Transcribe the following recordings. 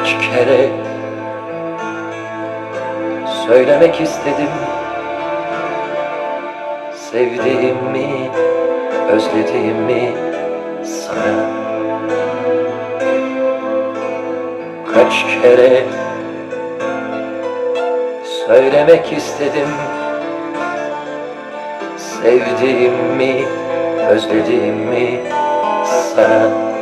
kere söylemek istedim. Sevdiğimi, özlediğimi sana? Kaç kere söylemek istedim. Sevdiğimi, özlediğimi sana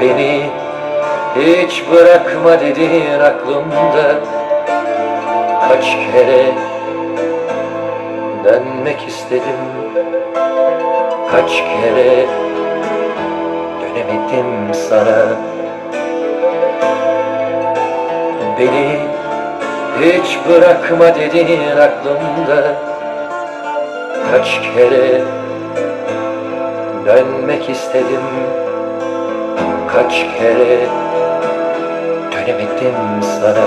Beni. Hiç bırakma dedin aklımda. Kaç kere dönmek istedim. Kaç kere dönemedim sana. Beni hiç bırakma dedin aklımda. Kaç kere dönmek istedim Kaç kere dönemedim sana?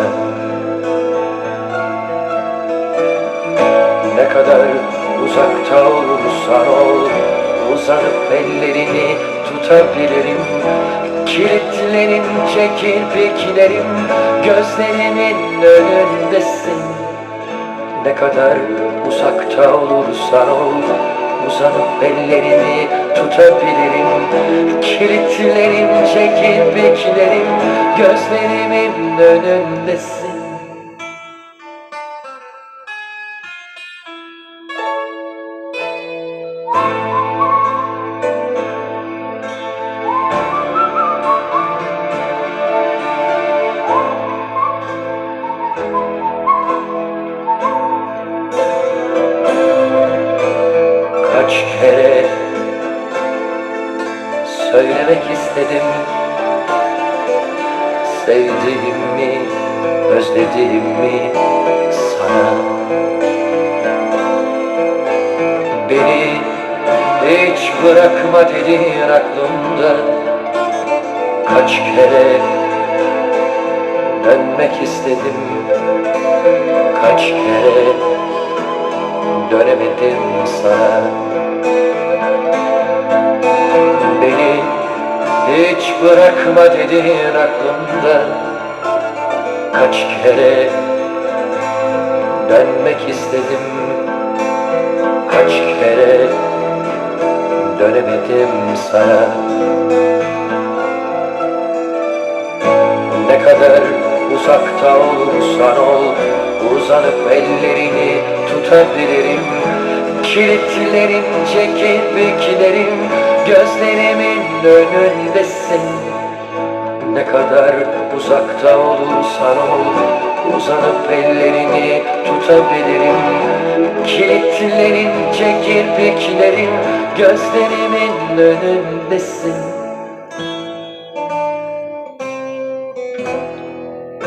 Ne kadar uzakta olursan ol Uzanıp ellerini tutabilirim. Kilitlenince kirpiklerim Gözlerimin önündesin. Ne kadar uzakta olursan ol Uzanıp ellerini tutabilirim Kilitlerince kirpiklerim Gözlerimin önündesin. Kaç kere söylemek istedim. Sevdiğimi, özlediğimi sana. Beni hiç bırakma dedin aklımda. Kaç kere dönmek istedim. Kaç kere dönemedim sana hiç bırakma dedin aklımda. Kaç kere dönmek istedim Kaç kere dönemedim sana. Ne kadar uzakta olursan ol Uzanıp ellerini tutabilirim kilitlerin çekildiklerim Gözlerimin önündesin. Ne kadar uzakta olursan ol Uzanıp ellerini tutabilirim. Kilitlerin çekirpiklerin Gözlerimin önündesin.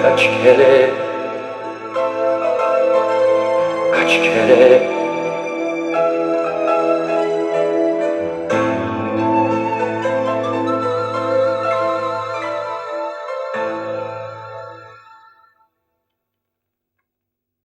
Kaç kere Kaç kere